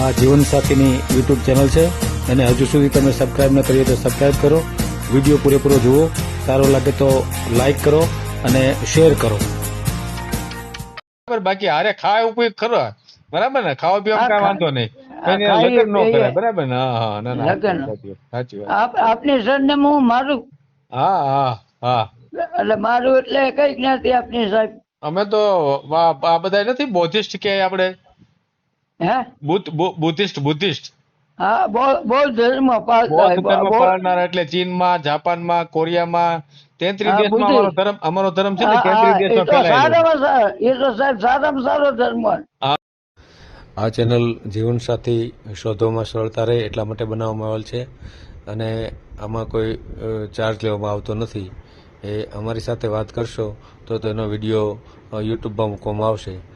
આ જીવનસાથીની YouTube channel છે. અને હજુ સુધી તમે સબસ્ક્રાઈબ ન કરીએ તો સબસ્ક્રાઇબ કરો. વીડિયો પૂરેપૂરો જુઓ. સારો લાગે તો લાઈક કરો અને શેર કરો. બરાબર બાકી હારે ખાવા ઉપયોગ કરો. બરાબર ને? ખાવા પીવા કઈ વાંધો નહીં. ન. કરાય. બરાબર ને? હા હા ના ના લગ્ન. સાચી વાત, સાચી વાત. આપ આપની સરનેમ હું મારું? હા હા હા. એટલે મારું એટલે કઈ જ્ઞાતિ આપની સાહેબ. અમે તો આ આ બધા નથી? બૌદ્ધિસ્ટ કે આપણે? હે? Buddha Buddhist Buddhist. હા બૌ- બૌદ્ધ ધર્મ પાળતા બૌદ્ધ હોય. ધર્મ બૌ- પાળનાર એટલે ચીનમાં જાપાનમાં કોરિયામાં તેત્રીસ દેશમાં અમારો ધર્મ અમારો ધર્મ છે ને હા, હા, તેત્રીસ દેશમાં ફેલાયેલો. છે. સારામાં સારો એ તો સાહેબ સારામાં સારો ધર્મ આ ચેનલ જીવનસાથી શોધવામાં સરળતા રહે એટલા માટે બનાવવામાં આવેલ છે અને આમાં કોઈ ચાર્જ લેવામાં આવતો નથી. એ અમારી સાથે વાત કરશો તો તેનો વીડિયો યુટ્યુબમાં મૂકવામાં આવશે.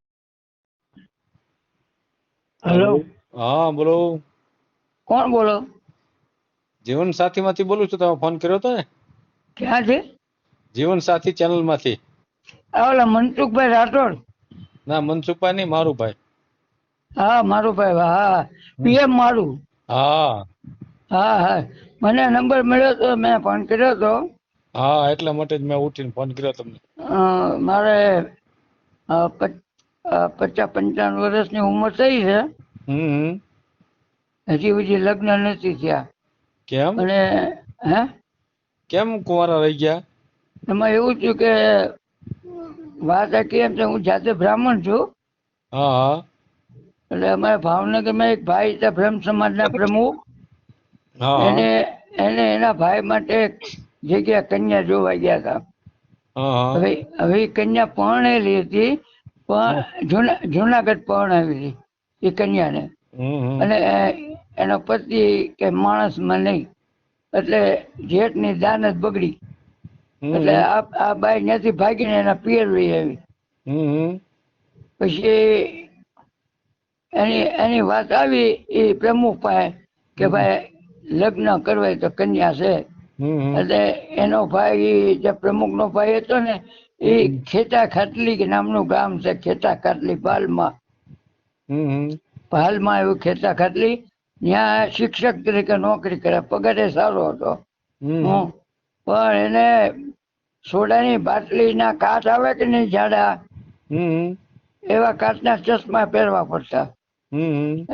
હેલો. હા બોલો. કોણ બોલો? જીવન સાથીમાંથી બોલું છું તમે ફોન કર્યો હતો ને? ક્યાં છે જીવન સાથી ચેનલમાંથી ઓલા મનસુખભાઈ રાઠોડ. ના મનસુખભાઈ નહીં મારું ભાઈ હા મારું ભાઈ હા. પીએમ મારું. હા. હા હા. મને નંબર મળ્યો તો મેં ફોન કર્યો તો. હા એટલા માટે જ મેં ઉઠીને ફોન કર્યો તમને. અ, મારે પચાસ પંચાવન વર્ષની ઉંમર થઈ છે. હજી હજી લગ્ન નથી થયા. કેમ? અને હે? કેમ કુંવારા રહી ગયા? એમાં એવું થયું કે વાત આખી એમ હું જાતે બ્રાહ્મણ છું. હા એટલે અમારા ભાવનગરમાં એક ભાઈ હતા બ્રહ્મ સમાજના પ્રમુખ. એને એને એના ભાઈ માટે જગ્યા કન્યા જોવા ગયા હતા. હવે હવે કન્યા પરણેલી હતી. પણ જુના જુનાગઢ પરણાવી હતી એ કન્યાને. અને એનો પતિ કે માણસમાં નહીં એટલે જેઠની દાન જ બગડી. એટલે આ બાઈ ત્યાંથી ભાગીને એના પિયર લઈ આવી. પછી એની એની વાત આવી એ પ્રમુખ પાસે કે ભાઈ લગ્ન કરવા તો કન્યા છે. એટલે એનો ભાઈ જે પ્રમુખ નો ભાઈ હતો ને એ ખેતા ખાટલી કે નામનું ગામ છે ખેતા ખાટલી પાલમાં. પાલમાં એવું ખેતા ખાટલી. ત્યાં શિક્ષક તરીકે નોકરી કરે પગારે સારો હતો. પણ એને સોડાની બાટલીના કાચ આવે કે નહીં જાડા? એવા કાચના ચશ્મા પહેરવા પડતા.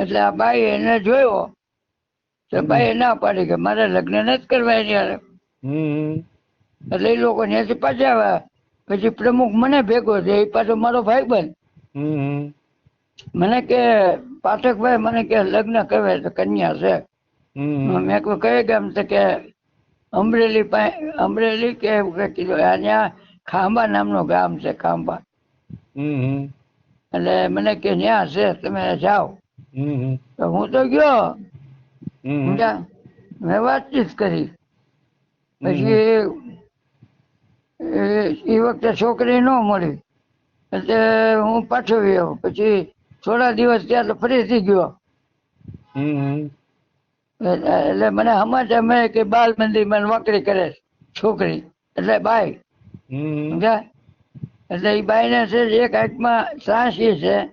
એટલે આ ભાઈ એને જોયો. તો ભાઈ ના પાડી કે મારે લગ્ન નથી કરવા એની એટલે એ લોકો ત્યાંથી પાછા આવ્યા. પછી પ્રમુખ મને ભેગો છે એ પાછો મારો ભાઈ બન મને કે પાઠકભાઈ મને કે લગ્ન કહેવાય તો કન્યા છે. મેં કહ્યું કઈ ગામ તો કે અમરેલી પાસે અમરેલી કે કીધું. અહીંયા ખાંભા નામનું ગામ છે ખાંભા. હમ એટલે મને કે ત્યાં છે તમે જાઓ. તો હું તો ગયો? મેં વાતચીત કરી. પછી એ- વખતે છોકરી ન મળી. એટલે હું પાછો ગયો. પછી થોડા દિવસ ત્યાં તો ફરીથી ગયો. હમ એટલે મને સમાચાર મળે કે બાલ મંદિરમાં નોકરી કરે છોકરી. એટલે બાઈ. હમ સમજ્યા? એટલે એ બાઈને છે જ એક આંખમાં સાંસી છે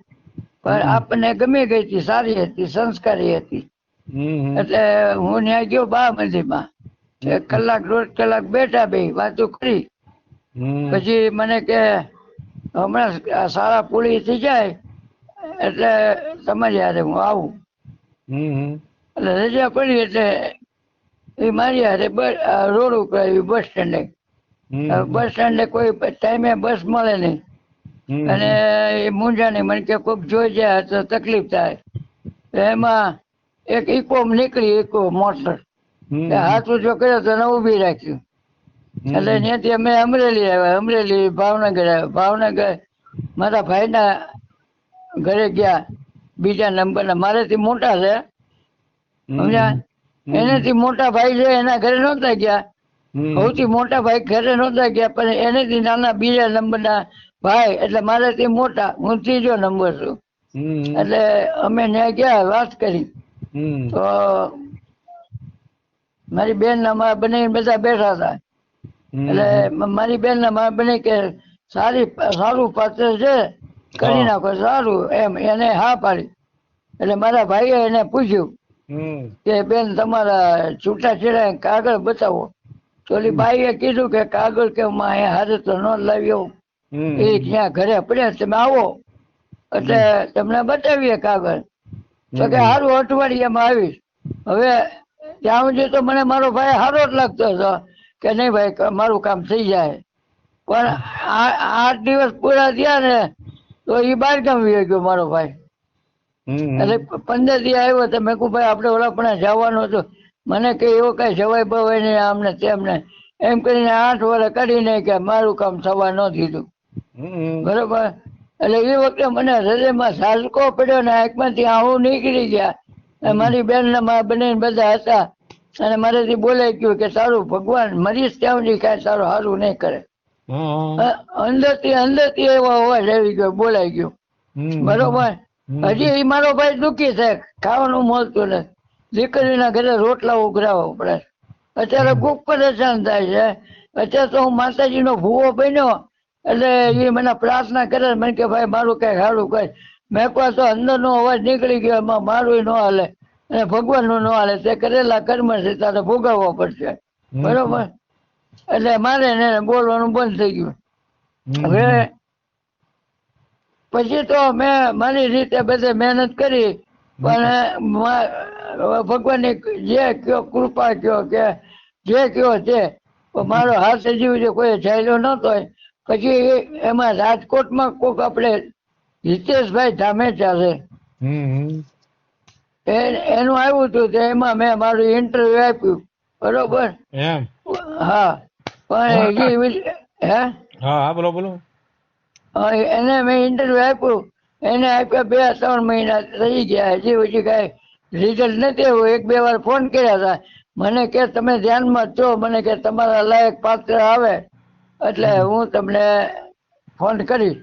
પણ આપણને ગમી ગઈ હતી સારી હતી સંસ્કારી હતી. એટલે હું ત્યાં ગયો બા મંદિરમાં. એક કલાક દોઢ કલાક બેઠા બે વાતો કરી. પછી મને કે હમણાં સારા પૂરી થઈ જાય એટલે તમારી હારે હું આવું. એટલે રજા પડી એટલે એ મારી હારે રોડ ઉપર આવી બસ સ્ટેન્ડે. બસ સ્ટેન્ડે કોઈ ટાઈમે બસ મળે નહીં. અને એ મૂંઝાણી મને કે કોઈક જોઈ જાય તો તકલીફ થાય. એમાં એક ઇકો નીકળી ઇકો મોટર. હાથ ઊંચો કર્યો તો એને ઊભી રાખ્યું. એટલે ત્યાંથી અમે અમરેલી આવ્યા. અમરેલી ભાવનગર આવ્યા. ભાવનગર મારા ભાઈના ઘરે ગયા. બીજા નંબરના. મારેથી મોટા છે. સમજ્યા? એનાથી મોટા ભાઈ છે. એના ઘરે નહોતા ગયા. સૌથી મોટા ભાઈ ઘરે નહોતા ગયા. પણ એનાથી નાના બીજા નંબરના ભાઈ. એટલે મારાથી મોટા. હું ત્રીજો નંબર છું. એટલે અમે ત્યાં ગયા વાત કરી. તો મારી બેન અમારા બંને બધા બેઠા હતા. એટલે મારી બેન ના મારા બને કે સારી સારું પાત્ર છે કરી નાખો સારું એમ એને હા પાડી. એટલે મારા ભાઈએ એને પૂછ્યું કે બેન તમારા છૂટાછેડા કાગળ બતાવો. તો ભાઈએ કીધું કે કાગળ કે માં અહીંયા હારે તો ન લાવ્યો એ ત્યાં ઘરે પડ્યા તમે આવો. એટલે તમને બતાવીએ કાગળ. તો કે સારું અઠવાડિયામાં આવીશ. હવે ત્યાં સુધી તો મને મારો ભાઈ સારો જ લાગતો હતો. કે નહીં ભાઈ અમારું મારું કામ થઈ જાય. પણ આ- આઠ દિવસ પૂરા થયા ને તો એ બહાર ગામ વયો ગયો મારો ભાઈ. એટલે પંદર દી આવ્યો તો મેં કહું ભાઈ આપણે ઓલા પણ જવાનું હતું. મને કે એવો કઈ જવાય બવાય નહીં આમને તેમને એમ કરીને આઠ વર્ષ કરીને કે મારું કામ થવા ન દીધું. બરોબર? એટલે એ વખતે મને હૃદયમાં સાલકો પડ્યો ને આંખમાંથી આવું નીકળી ગયા. મારી બેન ને મારા બંને બધા હતા. અને મારેથી બોલાઈ ગયું કે સારું ભગવાન મરીશ ત્યાં સુધી કાંઈ સારું સારું નહીં કરે. અંદરથી અંદરથી એવો અવાજ આવી ગયો બોલાઈ ગયો. બરોબર? હજી એ મારો ભાઈ દુઃખી છે ખાવાનું મળતું નથી. દીકરીના ઘરે રોટલા ઉઘરાવા પડે. અત્યારે ખૂબ પરેશાન થાય છે. અત્યારે તો હું માતાજીનો ભૂવો બન્યો એટલે એ મને પ્રાર્થના કરે મને કે ભાઈ મારું કઈ સારું કઈ. મેં કહો તો અંદરનો અવાજ નીકળી ગયો એમાં મારું ન હાલે. અને ભગવાનનું ના હાલે તે કરેલા કર્મ છે તારે ભોગવવો પડશે. બરોબર? એટલે મારે બોલવાનું બંધ થઈ ગયું. હવે પછી તો મેં મારી રીતે બધે મહેનત કરી પણ ભગવાનની જે કયો કૃપા કયો કે જે કયો છે મારો હાથ જીવ જે કોઈ ચાલ્યો નતો પછી એમાં રાજકોટમાં કોક આપણે હિતેશભાઈ છે. હમ. એ- એનું આવ્યું હતું તો એમાં મેં મારું ઇન્ટરવ્યુ આપ્યું. બરોબર? એમ? હા. પણ હજી હે. હા? બોલો બોલો. એને મેં ઇન્ટરવ્યુ આપ્યું. એને આપ્યા બે ત્રણ મહિના થઈ ગયા. હજી હજી કાંઈ રિઝલ્ટ નથી આવ્યું. એક બે વાર ફોન કર્યા હતા મને કે તમે ધ્યાનમાં છો. મને કે તમારા લાયક પાત્ર આવે. એટલે હું તમને ફોન કરીશ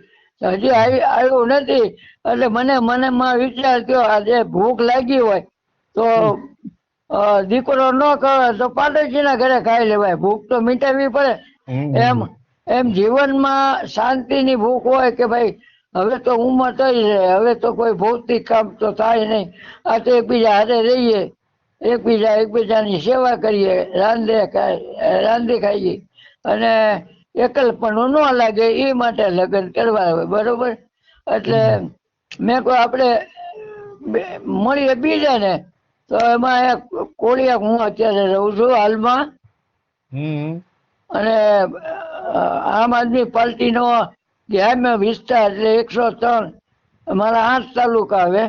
હજી આવી આવ્યું નથી. એટલે મને મને માં વિચાર થયો આજે ભૂખ લાગી હોય તો દીકરો ન કરે તો પાડોશીના ઘરે ખાઈ લેવાય. ભૂખ તો મિટાવવી પડે. એમ એમ જીવનમાં શાંતિની ભૂખ હોય કે ભાઈ હવે તો ઉંમર થઈ છે હવે તો કોઈ ભૌતિક કામ તો થાય નહીં. આ તો એકબીજા હારે રહીએ એકબીજા એકબીજાની સેવા કરીએ રાંધે રાંધી ખાઈએ. અને એકલપણું ન લાગે એ માટે લગ્ન કરવા હોય બરોબર એટલે મેં કહું આપણે મળીએ બીજાને તો એમાં એક કોળિયા હું અત્યારે રહું છું હાલમાં. અને આમ આદમી પાર્ટીનો ગ્રામ્ય વિસ્તાર એટલે એકસો ત્રણ મારા આઠ તાલુકા આવે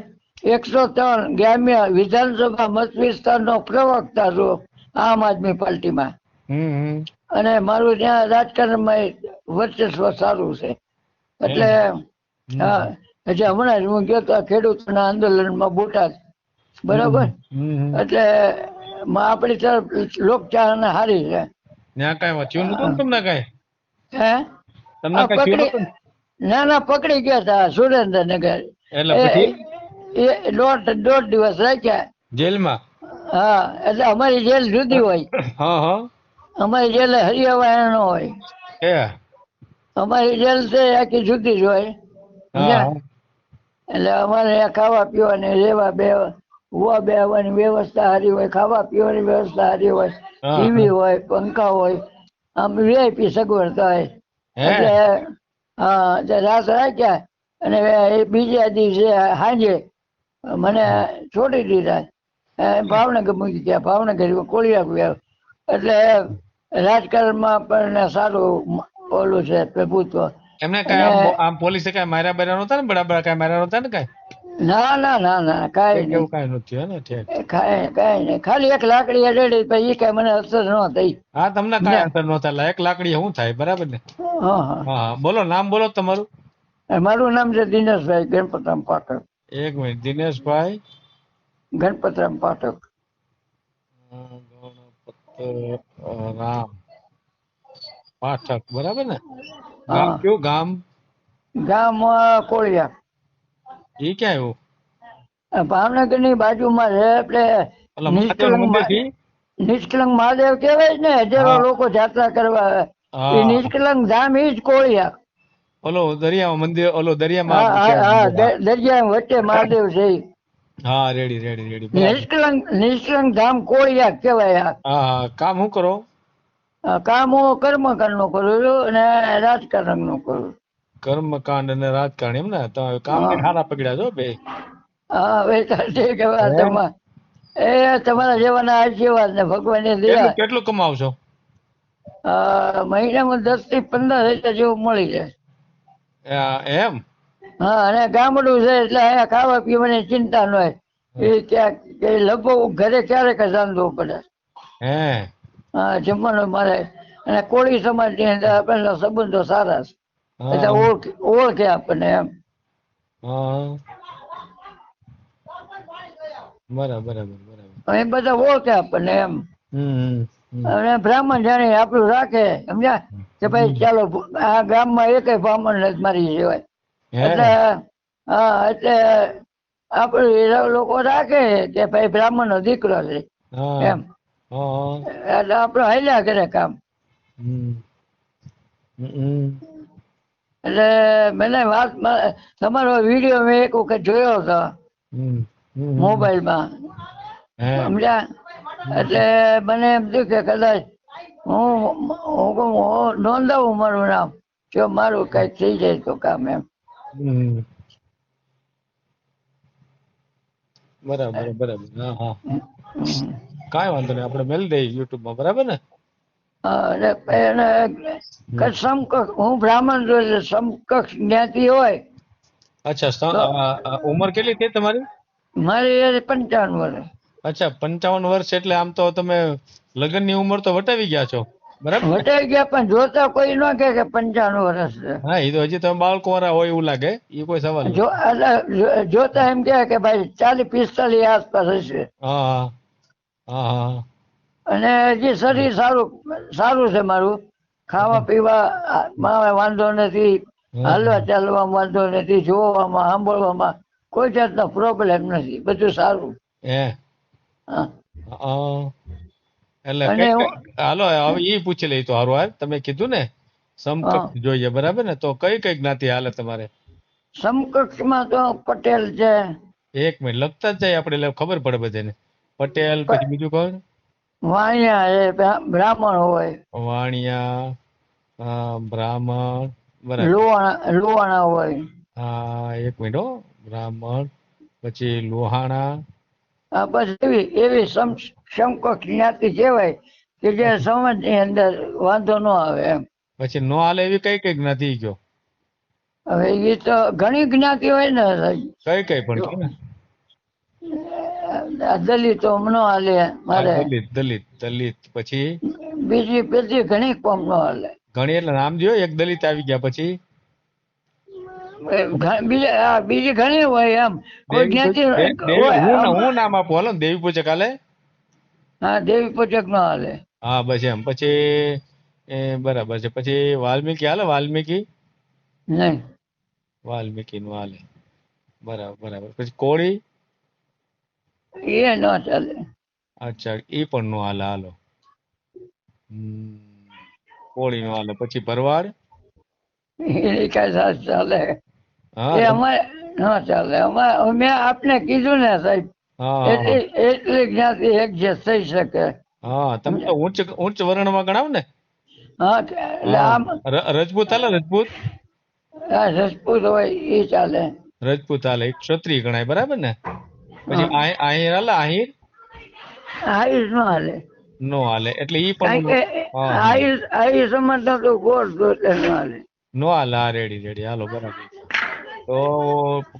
એકસો ત્રણ ગ્રામ્ય વિધાનસભા મત વિસ્તારનો પ્રવક્તા છું આમ આદમી પાર્ટીમાં. અને મારું ત્યાં રાજકારણમાં વર્ચસ્વ સારું છે. એટલે હા હજી હમણાં જ હું ગયો તો ખેડૂતોના આંદોલનમાં બોટાદ. બરાબર. એટલે આપણી તરફ લોકચાહના સારી છે. ત્યાં કાંઈ વાંચ્યું નતું તમને કાંઈ? હે? તમને ના? ના પકડી ગયા હતા સુરેન્દ્રનગર. એટલે પછી? એ દોઢ દોઢ દિવસ રાખ્યા. જેલમાં? હા એટલે અમારી જેલ જુદી હોય. હા હા. અમારી જેલ હરિયાવાળા નો હોય અમારી જેલ છે આખી જુદી જ હોય. એટલે અમારે ખાવા પીવાની રેવા બે ઉવા બેવાની વ્યવસ્થા સારી હોય ખાવા પીવાની વ્યવસ્થા સારી હોય ટીવી હોય પંખા હોય આમ વીઆઈપી સગવડ થાય એટલે હા રાત રાખ્યા અને એ બીજા દિવસે સાંજે મને છોડી દીધા. ભાવનગર મૂકી ગયા ભાવનગર કોળિયા ગયા એટલે રાજકારણમાં પણ સારું ઓલું છે પ્રભુત્વ. એમને કાંઈ આમ પોલીસે કાંઈ માર્યા બર્યા નહોતા ને? બડા કાંઈ માર્યા નહોતા ને કાંઈ? ના ના ના ના કાંઈ એવું કાંઈ નથી હે ને ઠીક કાંઈ કાંઈ નહીં. ખાલી એક લાકડી અડેડી પછી કાંઈ મને અસર ન થઈ. હા તમને કાંઈ અસર નહોતા થાય. એક લાકડી હું થાય બરાબર ને? હા હા. બોલો નામ બોલો તમારું. મારું નામ છે દિનેશભાઈ ગણપતરામ પાઠક. એક મિનિટ દિનેશભાઈ? ગણપતરામ પાઠક. રામ પાઠક બરાબર ને? ગામ કયું? ગામ? ગામ કોળિયા. એ ક્યાં આવ્યું? ભાવનગરની બાજુમાં છે એટલે નિષ્કલંક નિષ્કલંક મહાદેવ. કહેવાય ને હજારો લોકો જાત્રા કરવા આવે. એ નિષ્કલંક ધામ ઈ જ કોળિયા. ઓલો દરિયા મંદિર ઓલો દરિયામાં હા દરિયા વચ્ચે મહાદેવ છે. હા ready ready ready Nishkalank Nishkalank Dham Koliya કહેવાય. હા કામ હું કરો? કામ હું કર્મકાંડનું કરું છું અને રાજકારણનું કરું કર્મકાંડ અને રાજકારણ એમ ને? તમે કામ હારા પકડ્યા છો બે? હા વેચાણ છે કે વાત હે? તમા એ તમારા જેવાના આશીર્વાદ ને ભગવાનની કેટલું દયા. કેટલું કમાવશો? મહિનામાં દસથી પંદર હજાર જેવું મળી જાય. એમ? હા અને ગામડું છે એટલે અહીંયા ખાવા પીવાની ચિંતા ન હોય. એ ક્યાંક કે લગભગ ઘરે ક્યારેક જ રાંધવું પડે. હે? હા જમવાનું મારે. અને કોળી સમાજની અંદર આપણને સંબંધો સારા છે. એટલે ઓળખ ઓળખે આપણને એમ. બરાબર બરાબર એ બધા ઓળખે આપણને એમ. અને બ્રાહ્મણ જાણે આપણું રાખે. સમજ્યા? કે ભાઈ ચાલો આ ગામમાં એકે બ્રાહ્મણ નથી મારી સિવાય. એટલે હા એટલે આપણે લોકો રાખે કે ભાઈ બ્રાહ્મણ નો દીકરો છે એમ. એટલે આપણે હાલ્યા કરે કામ. એટલે મને વાત તમારો વીડિયો મેં એક વખત જોયો હતો. મોબાઈલમાં મોબાઈલમાં. સમજ્યા? એટલે મને એમ થયું કે કદાચ હું હું નોંધાવું મારું નામ. જો મારું કઈ થઈ જાય તો કામ એમ. બરાબર બરાબર. હા હા. કાંઈ વાંધો નહીં આપણે મેલ દઈએ યુટ્યુબમાં બરાબર ને? અને એને કે સમકક્ષ હું બ્રાહ્મણ છું એટલે સમકક્ષ જ્ઞાતિ હોય. અચ્છા ઉંમર કેટલી થઈ તમારી? મારી પંચાવન વર્ષ. અચ્છા પંચાવન વર્ષ એટલે આમ તો તમે લગ્નની ઉંમર તો વટાવી ગયા છો. બરાબર? વટાઈ ગયા પણ જોતા કોઈ ન કે પંચાવન વર્ષ છે. હા એ તો હજી તમે બાળકો હોય એવું લાગે. એ કોઈ સવાલ જો જોતા એમ કે ભાઈ ચાલીસ પિસ્તાલીસ આસપાસ હશે. હા હા હા હા. અને હજી શરીર સારું સારું છે મારું. ખાવા પીવા માં વાંધો નથી. હાલવા ચાલવામાં વાંધો નથી. જોવામાં સાંભળવામાં કોઈ જાતનો પ્રોબ્લેમ નથી. બધું સારું. હે. હા. હા. એટલે હાલો હવે ઈ પૂછી લઈ તો હારું હાલ. તમે કીધું ને સમકક્ષ જોઈએ બરાબર ને? તો કઈ કઈ જ્ઞાતિ હાલે તમારે? સમકક્ષમાં તો પટેલ છે. એક મિનિટ લખતા જ જાય આપણે એટલે ખબર પડે બધાને. પટેલ પછી બીજું કોણ? વાણિયા એ બ્રાહ્મણ હોય. વાણિયા બ્રાહ્મણ બરાબર. લોહાણા લોહાણા હોય. હા એક મિનિટ હો. બ્રાહ્મણ પછી લોહાણા બસ એવી એવી સમ સમકક્ષ જ્ઞાતિ કહેવાય કે જે સમાજની અંદર વાંધો ન આવે એમ. પછી નો હાલે એવી કઈ કઈ જ્ઞાતિ ગયો હવે એ તો ઘણી જ્ઞાતિ હોય ને કઈ કઈ પણ દલિત ને. ન હાલે મારે. દલિત દલિત દલિત. પછી? બીજી બીજી ઘણી કોમ નો હાલે. ઘણી એટલે નામ જોયો એક દલિત આવી ગયા પછી? બીજા ઘણી હોય એમ. કોઈ જ્ઞાતિ હું નામ આપું હાલો દેવી પૂજક હાલે? હા દેવી પૂજક નો હાલે. હા બસ એમ. પછી એ બરાબર છે. પછી વાલ્મીકી હાલે? વાલ્મીકી? નહીં. વાલ્મીકી નું હાલે. બરાબર બરાબર. પછી કોળી? એ ન ચાલે. અચ્છા એ પણ નો હાલે. હાલો. કોળી નો હાલે. પછી ભરવાડ? એ કઈ ચાલે. એ અમારે હા ચાલે. અમારે મેં આપને કીધું ને સાહેબ એટલી એટલી જ્ઞાતિ એડજસ્ટ થઈ શકે. હા તમે તો ઉચ્ચ ઉચ્ચ વર્ણમાં ગણાવ ને? હા એટલે આમ રજપૂત હાલે રજપૂત? રજપૂત હોય એ ચાલે. રજપૂત હાલે ક્ષત્રિય ગણાય બરાબર ને? પછી આહીર હાલે આહિર? આહીર નો હાલે. નો હાલે એટલે ઈ પણ આહીર આહીર આયુષ તો ગોળ નો હાલે. નો હાલે આ રેડી રેડી હાલો બરાબર. તો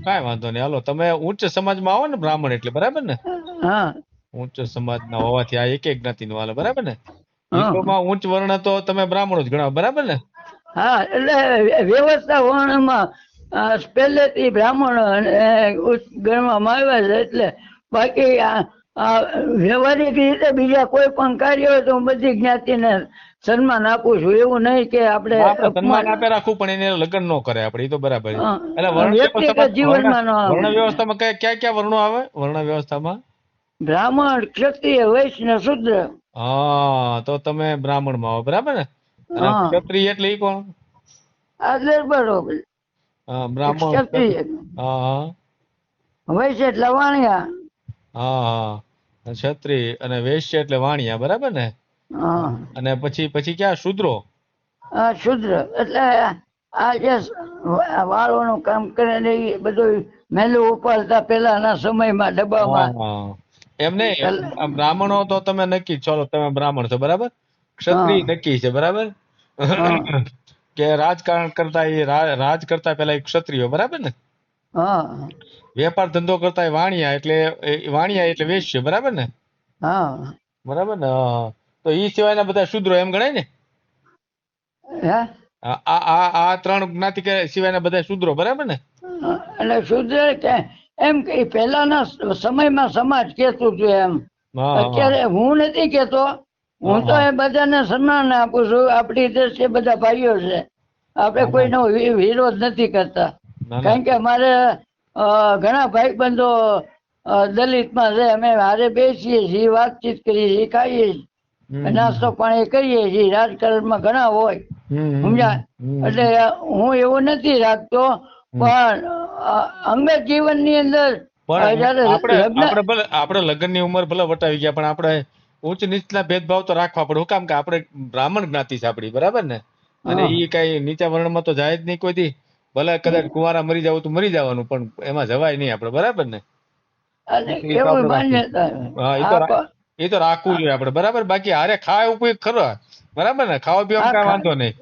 કાંઈ વાંધો નહીં. હાલો તમે ઉચ્ચ સમાજમાં આવો ને બ્રાહ્મણ એટલે બરાબર ને? હા. ઉચ્ચ સમાજના હોવાથી આ એક એક જ્ઞાતિનું હાલે બરાબર ને? હા. ઉચ્ચ વર્ણ તો તમે બ્રાહ્મણો જ ગણાવ બરાબર ને? હા એટલે વ્યવસ્થા વર્ણમાં પહેલેથી બ્રાહ્મણ અને ગણવામાં આવ્યા છે એટલે બાકી વ્યવહારિક રીતે બીજા કોઈ પણ કાર્ય હોય તો બધી જ્ઞાતિને સન્માન આપું છું. એવું નહીં કે આપણે સન્માન આપે રાખવું પણ એને લગ્ન નો કરે આપણે એ તો બરાબર એટલે વર્ણ જીવનમાં વર્ણ વ્યવસ્થામાં કયા કયા કયા વર્ણો આવે? વર્ણ વ્યવસ્થામાં? બ્રાહ્મણ ક્ષત્રિય વૈશ્ય શુદ્ર. હા તો તમે બ્રાહ્મણમાં આવો. બરાબર ને? ક્ષત્રિય એટલે ઈ કોણ? આ બરોબર. હા, બ્રાહ્મણ ક્ષત્રિય. હા હા. વૈશ્ય એટલે વાણિયા. હા હા. ક્ષત્રિય અને વૈશ્ય એટલે વાણિયા. બરાબર ને? અને પછી પછી ક્યાં? શુદ્રો? શુદ્ર. એટલે આ જે વાળોનું કામ કરે ને એ બધું મેલું ઉપાડતા પેલાના સમયમાં ડબ્બામાં. હા. એમ નહીં બ્રાહ્મણો તો તમે નક્કી ચલો તમે બ્રાહ્મણ છો બરાબર? ક્ષત્રિય નક્કી છે બરાબર? કે રાજકારણ કરતા એ રાજ કરતા પેલા ક્ષત્રિયો બરાબર ને? હા. વેપાર ધંધો કરતા એ વાણિયા એટલે વાણિયા એટલે વેશ્ય બરાબર ને? હા. બરાબર ને. તો એ સિવાયના બધા શુદ્રો એમ ગણાય ને? આ આ આ- આ ત્રણ જ્ઞાતિ સિવાયના બધા શુદ્રો બરાબર ને? એટલે શુદ્ર કે એમ કે પહેલાના સમયમાં સમાજ કેતું હતું એમ. અત્યારે હું નથી કેતો હું તો એ બધાને સન્માન આપું છું. આપણી દ્રષ્ટિએ બધા ભાઈઓ છે. આપણે કોઈનો વિરોધ નથી કરતા. કારણ કે અમારે ઘણા ભાઈબંધો અ, દલિતમાં છે. અમે હારે બેસીએ છીએ વાતચીત કરીએ છીએ ખાઈએ છીએ. નાસ્તો પાણી કરીએ છીએ. રાજકારણમાં ઘણા હોય. સમજ્યા? એટલે હું એવું નથી રાખતો પણ અંગત જીવનની અંદર પણ આપણે લગ્નની ભલે લગ્નની ઉંમર ભલે વટાવી ગયા પણ આપણે ઉચ્ચ નીચના ભેદભાવ તો રાખવા પડે. કામ કે આપણે બ્રાહ્મણ જ્ઞાતિ છે આપડી બરાબર ને? અને એ ઈ કઈ નીચા વર્ણમાં તો જાય જ નહીં કોઈ દી. ભલે કદાચ કુંવારા મરી જાવ તો મરી જવાનું પણ એમાં જવાય નહીં આપણે બરાબર ને? અને એ તો એવું માન્યતા એ તો રાખવું જોઈએ આપણે. બરાબર? બાકી હારે ખાય ઉપયોગ ખરો. બરાબર ને? ખાવા પીવામાં કઈ વાંધો નહીં.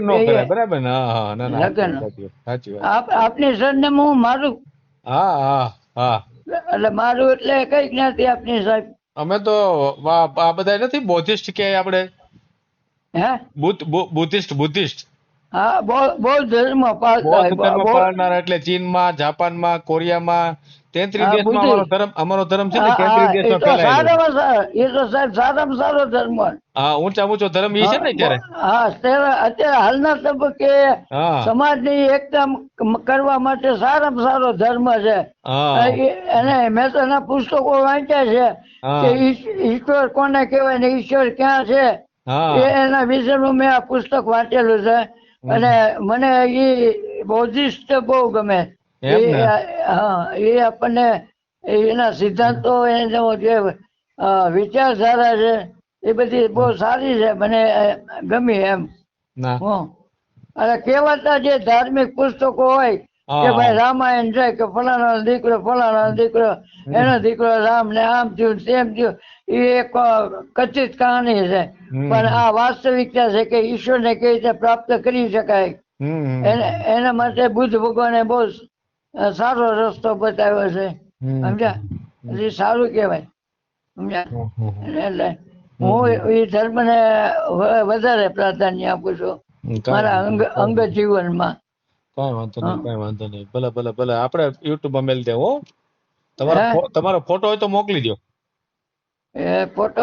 ન કરે બરાબર ને? હા હા ના ના લગ્ન. સાચી વાત, આપની સરનેમ હું મારું. હા હા હા. એટલે મારું એટલે કઈ જ્ઞાતિ આપની સાહેબ. અમે તો આ બધા નથી? બૌદ્ધિસ્ટ કે આપણે? હે? બુદ્ધિસ્ટ બુદ્ધિસ્ટ હા બૌદ્ધ ધર્મ પાળનારા એટલે ચીનમાં જાપાનમાં કોરિયામાં તેત્રીસ દેશમાં અમારો ધર્મ અમારો ધર્મ છે ને હા, હા, તેત્રીસ દેશમાં ફેલાયેલો. સારામાં સારો એ તો સાહેબ સારામાં સારો ધર્મ હા ઊંચા ઊંચો ધર્મ ઈ છે ને અત્યારે? હા અત્યારે અત્યારે હાલના તબક્કે સમાજની એકતા કરવા માટે સારામાં સારો ધર્મ છે. અને મેં તો એના પુસ્તકો વાંચ્યા છે કે ઈશ્વર કોને કહેવાય ને ઈશ્વર ક્યાં છે? એના વિશેનું મેં આ પુસ્તક વાંચેલું છે. અને મને એ બૌદ્ધિસ્ટ બહુ ગમે? હા એ આપણને એના સિદ્ધાંતો એનો જે વિચારધારા છે એ બધી બહુ સારી છે મને ગમી એમ. અને કહેવાતા જે ધાર્મિક પુસ્તકો હોય કે ભાઈ રામાયણ છે કે ફલાણા દીકરો ફલાણા દીકરો એનો દીકરો રામ ને આમ થયું તેમ થયું એ એક કથિત કહાની છે. પણ આ વાસ્તવિકતા છે કે ઈશ્વરને કઈ રીતે પ્રાપ્ત કરી શકાય? એના માટે બુદ્ધ ભગવાને બહુ સારો રસ્તો બતાવ્યો છે. સમજ્યા? એટલે સારું કહેવાય. સમજ્યા? એટલે હું એ ધર્મને વધારે પ્રાધાન્ય આપું છું. મારા અંગ અંગ જીવનમાં કઈ વાંધો નહીં. કઈ વાંધો નહીં ભલે ભલે ભલે. આપણે યુટ્યુબમાં મેલી દેવો હો. તમારો તમારો ફોટો હોય તો મોકલી દો એ ફોટો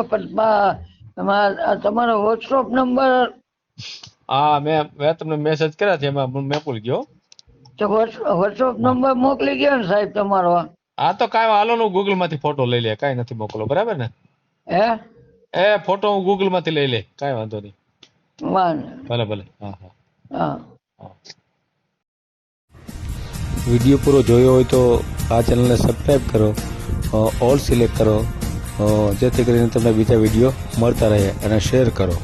તમારા તમારો વોટ્સઅપ નંબર હા મેં મેં તમને મેસેજ કર્યા છે એમાં મેં મોકલી ગયો તો વોટ્સઅપ નંબર મોકલી દો ને સાહેબ તમારો. આ તો કાંઈ હાલો હું ગૂગલમાંથી ફોટો લઈ લે કાંઈ નથી મોકલો બરાબર ને? હે? એ ફોટો હું ગૂગલમાંથી લઈ લે કાંઈ વાંધો નહીં. ભલે ભલે હા હા. વીડિયો પૂરો જોયો હોય તો આ ચેનલને સબસ્ક્રાઈબ કરો ઓલ સિલેક્ટ કરો જેથી કરીને તમને બીજા વીડિયો મળતા રહે અને શેર કરો.